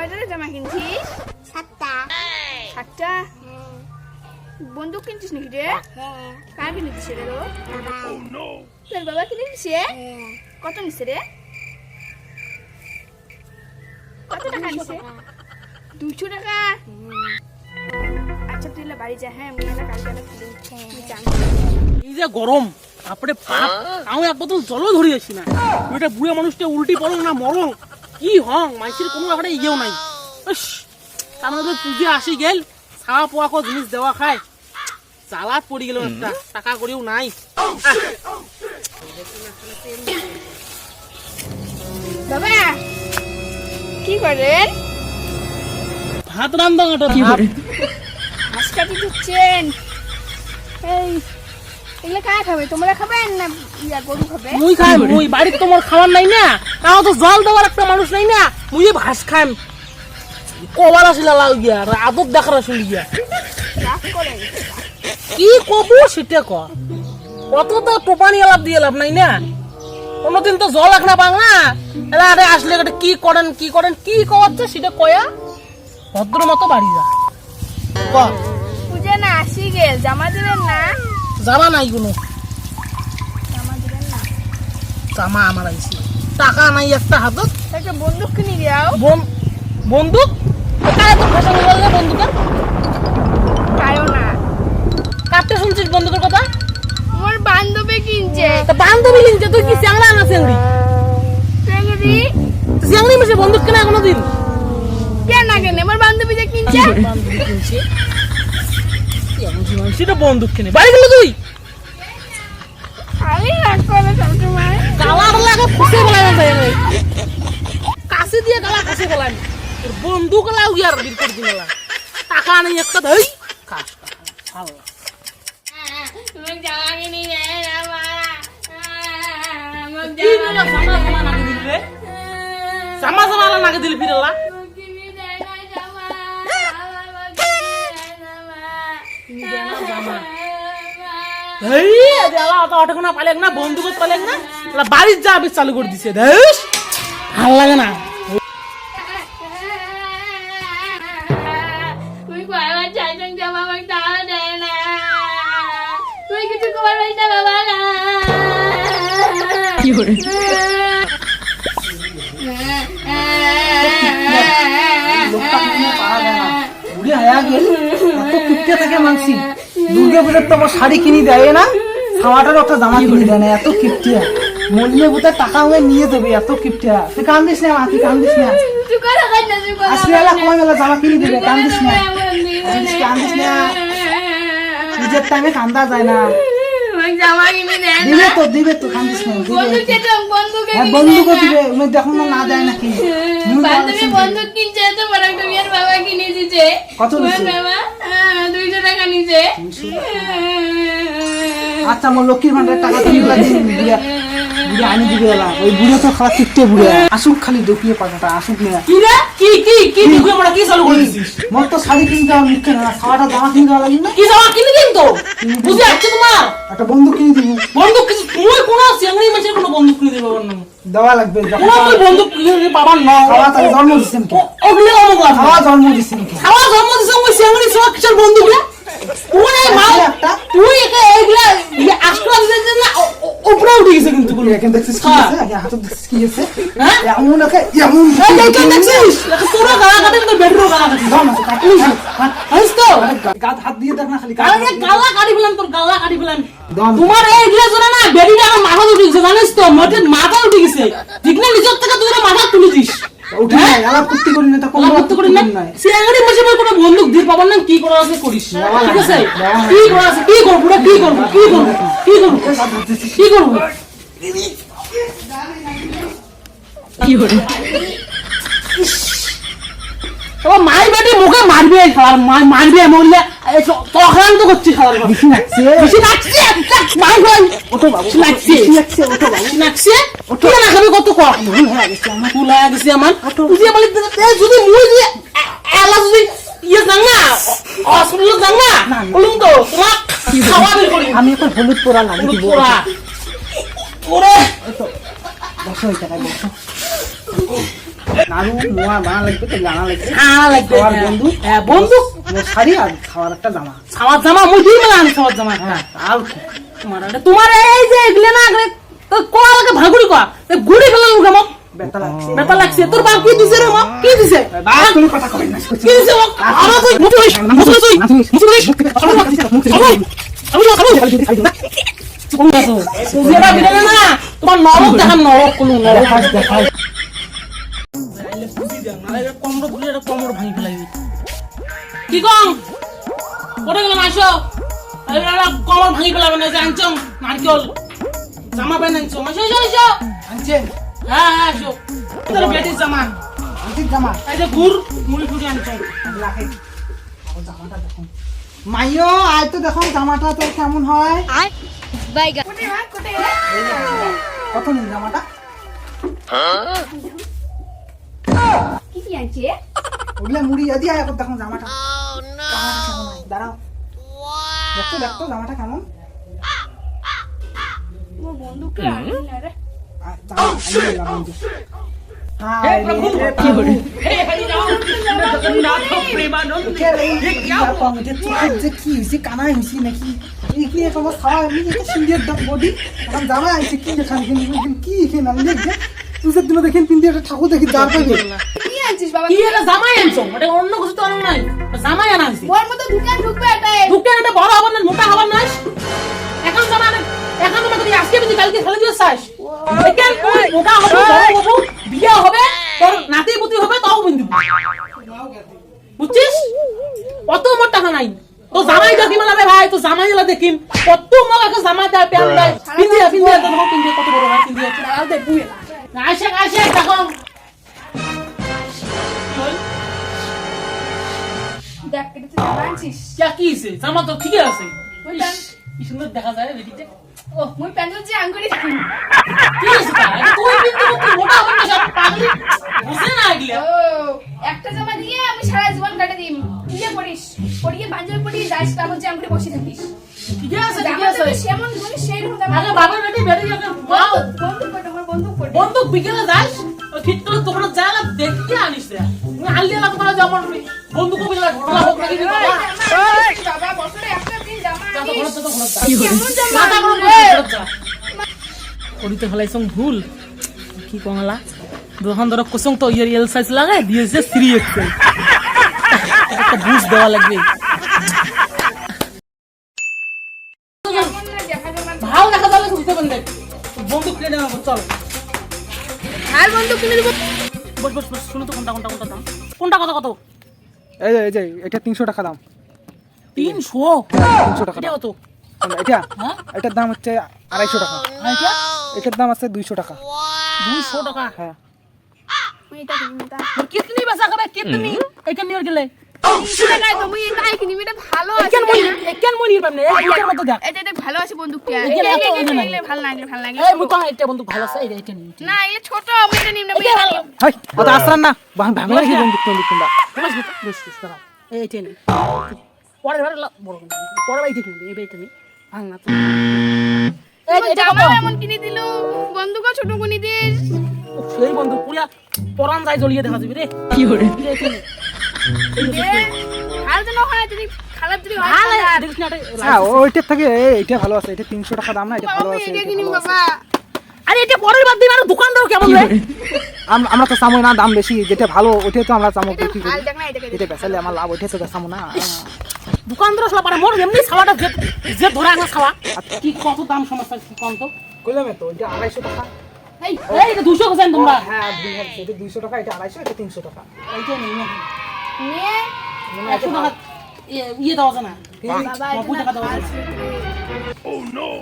কয়টা জামা কিনছিস? সাতটা। সাতটা? হ্যাঁ বন্দুক কিনছিস নাকি রে? হ্যাঁ। কার কিনে দিছে রে তোর বাবা কিনে দিছে? হ্যাঁ। কত নিছে রে? কত টাকা নিছে? দুশো টাকা? আচ্ছা তুই বাড়ি যা হ্যাঁ আমি এলে কালকে এই যে গরম তারপরে তাও এক বোতল জলও ধরিয়েছি না। ওইটা বুড়ে মানুষটা উল্টি পড়ং না মরং। কি হং? মাইসের কোনো ব্যাপারে ইয়েও নাই। তার মধ্যে পুজো আসি গেল খাওয়া পোয়া কো জিনিস দেওয়া খায়। জ্বালাত পড়ি গেল একটা টাকা করেও নাই। বাবা কি করেন ভাত রান্ধা কাটা ভাত। হাঁস কাটি দিচ্ছেন। এই এগুলো খাবে? তোমরা খাবেন না ইয়া গরু খাবে? মুই খাই মুই বাড়িতে তোমার খাবার নাই না। তাও তো জল দেওয়ার একটা মানুষ নাই না। মুই ভাস খাইম। কবার আসিলা লাউ গিয়া দেখার আসলি গিয়া। কি কব সেটা ক? কত তো টোপানি আলাপ দিয়ে লাভ নাই না। কোনোদিন তো জল এক না পাং না। এলা আরে আসলে এটা কি করেন কি করেন কি কওয়াচ্ছে সেটা কয়া? ভদ্র মতো বাড়ি যা। ক না আসি গেল জামা দিবেন না। জামা নাই কোনো। জামা দিবেন না জামা আমার আইছি টাকা নাই একটা হাতত। বন্দুক কিনে দিয়াও বন্দুক? কারে তো ভাষা বললে বন্দুকের পায়ও না। কাটতে শুনছিস বন্দুকের কথা? আমার বান্ধবী কিনছে। তা বান্ধবী লিখছে তুই কি চ্যাংড়া না চ্যাংড়ি চ্যাংড়ি চ্যাংড়ি মিশে বন্দুক কেনা কোনোদিন কেন না কেন আমার বান্ধবী যে কিনছে। বান্ধবী কিনছে। সেটা বন্দুক কিনে বাড়ি গেল তুই? খালি রাগ করে সবসময়। গালার লাগে ফুসে বলাই যায় নাই কাছে দিয়ে গালা কাছে তোর বন্দুক লাউ গিয়ার বিল করে দিন টাকা নেই একটা ধই কাজ ভালো জামা নাগে দিল রে। জামা জামা নাগে দিল ফিরলা। অটকনা পালেক না বন্দুকত পালেক না। বাড়ির যা চালু করে দিছে দেশ ভালো লাগে না। না। না না কি করে বুড়ি হায়া গেল। কিপটে থেকে মানছি? দুর্গা পুজোর তো আমার শাড়ি কিনে দেয় না। খাওয়াটার একটা জামা কিনে দেয় না এত কিপটিয়া মল্লে বুতে টাকা হয়ে নিয়ে দেবে এত কিপটিয়া তুই কান্দিস না মা তুই কান্দিস না। কয় মেলা জামা কিনে দেবে কান্দিস না। কান্দিস না। নিজের টাইমে কান্দা যায় না। দিবে তো দিবে তো কান্দিস না দিবে। হ্যাঁ বন্ধুকে দিবে উনি দেখুন না না দেয় নাকি। কিনছে তো বড় বাবা কিনে দিছে কত বাবা? দুইশো আচ্ছা আমার লক্ষ্মীর ভান্ডার টাকা তুমি দিন বুড়িয়া বুড়িয়া আনি দিবে এলা ওই বুড়িয়া তো খারাপ কিপটে বুড়িয়া আসুক খালি দপিয়ে পাঠাটা আসুক না কি রে কি কি কি ঢুকে পড়া কি চালু করে দিছিস তো শাড়ি কিনতে হবে মুখে না খাওয়াটা জামা কিনতে দেওয়া না কি জামা কিনে দিন তো বুঝে আসছে তোমার একটা বন্দুক কিনে দিব বন্দুক কিছু তুই কোনো মাছের কোনো বন্দুক কিনে দিতে না দেওয়া লাগবে কোনো বন্দুক কিনে দিতে পারবার না খাওয়া তার জন্ম কে ওগুলো খাওয়া জন্ম দিচ্ছেন কে খাওয়া জন্ম দিছে ওই চেঙ্গি সব কিসের বন্দুক রে তুই এই মাল আছে একটা। তুই একে এইগুলা ইয়ে দিতে না? ও- ও- উপরে উঠে গেছে কিন্তু গুলো। এখানে দেখছিস কি হ্যাঁ। আছে? হাতে দেখছিস কি আছে? হ্যাঁ? এমন একে এমন দেখছিস? গালা কাটে তো বেডরুম গালা কাটে। না হাস তো? গাত হাত দিয়ে দেখ না খালি আরে গালা কাটি তোর গালা কাটি তোমার এই গুলা জোরে না বেডিটা আমার মাথা উঠে গেছে জানিস তো? মাথা উঠে গেছে। ঠিক না নিজের থেকে তুই মাথা তুলে দিস। উঠে নাই আলাপ করতে করি না তা কোন করতে করি না। নাই। সে আঙুলি বসে বসে কোনো বন্দুক দিয়ে পাবার না কি করার আছে করিস ঠিক আছে? কি করার আছে? কি করব রে? কি করব? কি করব? কি করব? কি করব? কি করে? তোমার মাই বেটি মুখে মারবে মারবে মরলে আমি এখন হলুদ পোড়া দিব পোড়া। ওরে! বসো এখানে বসো। নাড়ু মোয়া বানা লাগবে তো জানা লাগবে। হ্যাঁ লাগবে হ্যাঁ। হ্যাঁ বন্দুক মোর শাড়ি আর খাওয়ার একটা জামা। মেলা আনি হ্যাঁ আর তোমার তোমার এই যে এগুলো না আগে তো কোয়া লাগে ভাগুড়ি কোয়া? গুড়ি ফেলা লুকে মক বেতা লাগছে। তোর বাপ কি দিছে রে মক কি দিছে? বাস তুমি কথা কই না কি দিছে তুই তুই তুই তুই বিলে না। তোমার নরক দেখাম নরক কোন নরক। কমর ধরে এটা কমর ভাঙি ফেলাইবি কি কম? গেলাম আসো? কমর ভাঙি ফেলাবে না যে নারকেল। জামা প্যান্ট আনছম আসো আসো আসো। আনছে? হ্যাঁ হ্যাঁ আসো। তোর বেটির জামা? আনছে জামা। এই যে মুড়ি টুড়ি আনছম রাখে। জামাটা দেখুন মাইও আয় তো দেখো জামাটা তোর কেমন হয়? কোথায় কত জামাটা? কি কি আনছে ওগুলা মুড়ি আদি আয় এখন দেখো জামাটা। হয় দাঁড়াও। দেখতো দেখতো জামাটা কেমন? মোর বন্ধুকে আনি না রে। আয়, জামা যে কি? কানায় নাকি? এখন খাওয়া এমনি একটা সুন্দর ডাক body, এখন জামা আনছে, কি এখানে, এখানে? কি এখানে? আনলে যে? তুষের দিনে দেখেন পিন্দি একটা ঠাকুর দেখি যার পাইবে কি আনছিস বাবা? কি এটা জামাই আনছম এটা অন্য কিছু তো আনো নাই। জামাই আনা হইছে মোর মতো দোকান ঢুকবে এটাই দুঃখের এটা বড় হবার না মোটা হবার নাই। এখন জামা এখন তোমাকে তুই আজকে বুঝি কালকে ফেলে দিয়ে চাস এখন তুই মোটা হবে বড় হব বিয়ে হবে তোর নাতি পুতি হবে তাও বিন্দু বুঝছিস? কত মোট টাকা নাই। তো জামাই দেখি মানে ভাই? তো জামাই এলা দেখিম। কত মগ একটা জামা দেয় প্যান্ট দেয় পিন্দিয়া পিন্দিয়া তো পিন্দিয়া কত বড় হয় পিন্দিয়া আসে আসে দেখ। কি হইছে জামা তো ঠিকই আছে। কি সুন্দর দেখা যায় রেডিতে ও মুই প্যান্ডেল যে আঙ্গুরি। কি হইছে তুই কিন্তু তুই মোটা হবে সব পাগলি। বুঝে না এগুলা। ও একটা জামা দিয়ে আমি সারা জীবন কাটে দিম তুই পড়িস পড়িয়ে পাঞ্জাবি পড়িয়ে যাস তারপর যে আঙ্গুরি বসে থাকিস। ঠিক আছে ঠিক আছে। সেমন সেই রকম বেটি বেটি বন্ধু বন্ধু বিকেলে যাস ঠিক করে তোমরা দেখতে আনিস রে আনলে বন্দুক ভুল কি কমলা যখন ধরো কোসং তো ইয়ার এল সাইজ লাগাই দিয়েছে থ্রি একটা বুঝ দেওয়া লাগবে ভালো দেখা বন্দুক কিনে নেব চল। আর বন্ধু কিনে দিব? বস বস বস শুনো তো কোনটা কোনটা কোনটা দাম। কোনটা কত কত এই যে এই যে এটা তিনশো টাকা দাম। তিনশো? তিনশো টাকা এটা কত? এটা হ্যাঁ? এটার দাম হচ্ছে আড়াইশো টাকা। এটার দাম আছে দুইশো টাকা। দুইশো টাকা? হ্যাঁ। এটা কিনবো তা কিতনি? বেচা করে কিতনি দেখ। পরের বার বড় পরের এই জামা এমন কিনে দিল। বন্দুকও ছোট কিনে দিস সেই বন্ধু পুরা পরান যায় জ্বলিয়ে দেখা যাবে রে। কি করে? ওইটার থেকে এই, ভালো আছে এটা তিনশো টাকা দাম না এটা ভালো আছে এটা এটা কিনিম ভালো আছে। বাবা আরে এটা পরের বার দিন আর দোকান দাও কেমন রে আম- আমরা তো চামো না দাম বেশি যেটা ভালো ওইটাই তো আমরা এটা বিক্রি করি এটা বেচালে আমার লাভ ওইটাই তো বেচামো না দোকানদার আসলে পারে মোর এমনি খাওয়াটা যে যে ধরে আসলে খাওয়া কি কত দাম সমস্যা কি কম তো কইলাম তো এটা আড়াইশো টাকা এই এই এটা দুশো খোঁজেন তোমরা হ্যাঁ দুই হাজার এটা দুইশো টাকা এটা আড়াইশো এটা তিনশো টাকা এইটা নেই না নিয়ে একশো টাকা ইয়ে- ইয়ে দেওয়া না। নব্বই টাকা দেওয়া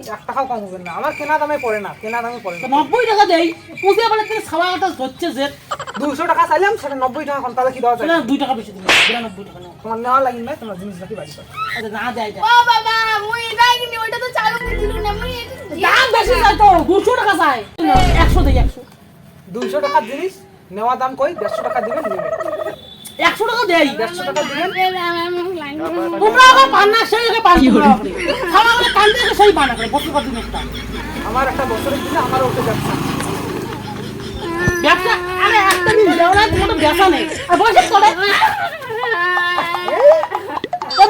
এক টাকাও কম হবে না। আমার কেনা দামে পড়ে না কেনা দামে পড়ে না। নব্বই টাকা দেই। পুজো বলে তুমি কথা যে। দুশো টাকা চাইলাম সেটা নব্বই টাকা তাহলে কি দেওয়া যায়? সেটা দুই টাকা বেশি বিরানব্বই টাকা তোমার নেওয়া লাগি না তোমার জিনিস বাড়ি আচ্ছা না দেয় এটা ও বাবা মুই এটাই কিনি ওইটা তো চালু করে দিল না মুই দাম বেশি তো দুশো টাকা যায় একশো দেই একশো। দুইশো টাকার জিনিস নেওয়া দাম কই দেড়শো টাকা দিবেন নেবে একশো টাকা দেই একশো টাকা দিবেন তোমরা আবার পান সেই আগে পান তোমরা। খাওয়া আগে সেই পান করে বছর পর দিন একটা আমার একটা বছরের দিনে আমার ওকে ব্যবসা। ব্যবসা? আরে একটা দিন দেওয়া তোমার ব্যবসা নেই। আর বসে তো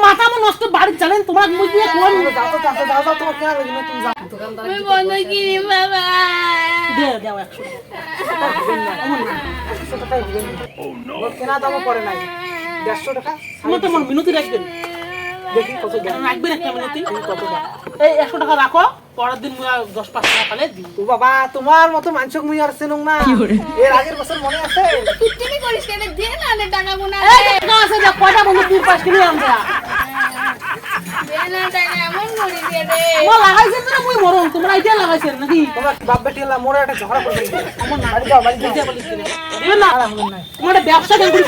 মাথা আমার নষ্ট বাড়ি জানেন তোমার মুখ দিয়ে কোন যাও তো যাও যাও যাও তোমার কেনা লাগবে না তুমি যাও। দোকানদার আমি বন্ধ কিনি বাবা। দে দাও কেনা করে নাই দেড়শো টাকা তোমার তো মিনতি রাখবেন। দেখি কত দেন রাখবেন একটা মিনতি। কত এই একশো টাকা রাখো পরের দিন মুয়া দশ পাঁচ টাকা পালে দিই। ও বাবা তোমার মতো মানুষক মুই আর চেনুম না। এর আগের বছর মনে আছে? করিস কেন? না টাকা গুনা এই টাকা আছে যে কয়টা বন্ধু তিন পাঁচ কিলো আমরা ব্যবসা কেন করি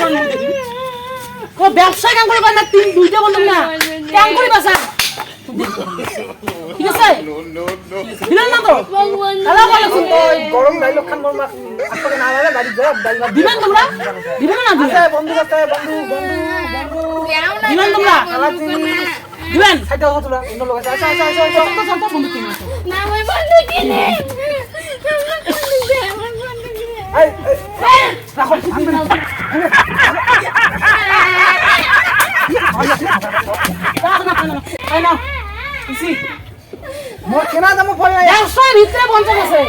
ব্যবসা কেন করে না তিন দুইটা বললাম না। কেন করি বাসা ঠিক আছে? দিলেন না তো? হ্যালো বলো গরম গাই লক্ষণ মোর মা আপনাকে না লাগে বাড়ি যাও দিবেন তোমরা? দিবেন না দিবেন বন্ধু আছে বন্ধু বন্ধু বন্ধু। দিবেন তোমরা? দিবেন? সাইডে হতো না অন্য লোক আছে। আচ্ছা আচ্ছা আচ্ছা আচ্ছা। চল চল বন্ধু কিনে না আমি বন্ধ কিনি। এই রাখো ভাঙবে না। মোর কেনা পড়ে ভিতরে পঞ্চাশ আছে।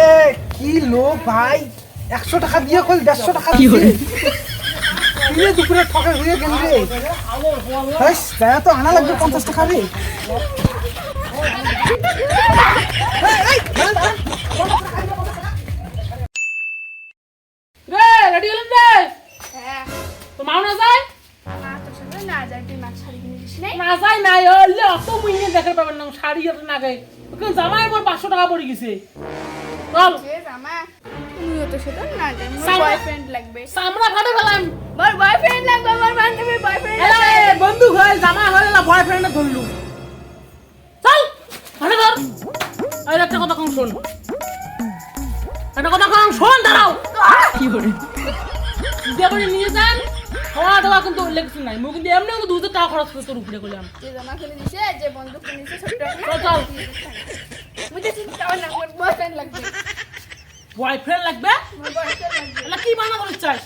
এ কি লোক ভাই। একশো টাকা দিয়ে কল দেড়শো টাকা দিয়ে? কিনে দুপুরে ঠকে হয়ে গেল রে। তাই তো আনা লাগবে পঞ্চাশ টাকা রে। হ্যাঁ। না যায়? নাই না যায় নাই হলে অত মুইনে দেখে পাবেন না শাড়ি না গায়ে জামাই আমার পাঁচশো টাকা পড়ে গেছে। চল। জামা তুমিও তো সেটা না যাই বয়ফ্রেন্ড লাগবে। চামড়া ফাটে ফেলাম। মোর বয়ফ্রেন্ড লাগবে আমার বান্ধবীর বয়ফ্রেন্ড এলে বন্ধু হয় জামা হলে না বয়ফ্রেন্ড ধরলু চল ফাটে ধর। এই একটা কথা কম শোন। একটা কথা কম শোন দাঁড়াও। কি করে দেবরে নিয়ে যান। খাওয়া দাওয়া কিন্তু উল্লেখ কিছু নাই। মুখ কিন্তু এমনি দু হাজার টাকা খরচ করে তোর উপরে করলাম। যে জামা কিনে দিছে যে বন্দুক কিনে দিছে চল, চল। মুঝে চিন্তা না মোর লাগবে। বয়ফ্রেন্ড লাগবে? এলা কি বানা করে চাস?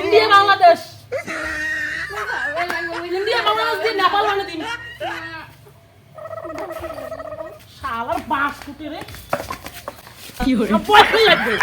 ইন্ডিয়া বাংলাদেশ? ইন্ডিয়া বাংলাদেশ দিয়ে নেপাল মানে দিন শালার বাঁশ ফুটে রে। কি হরে বয়ফ্রেন্ড লাগবে।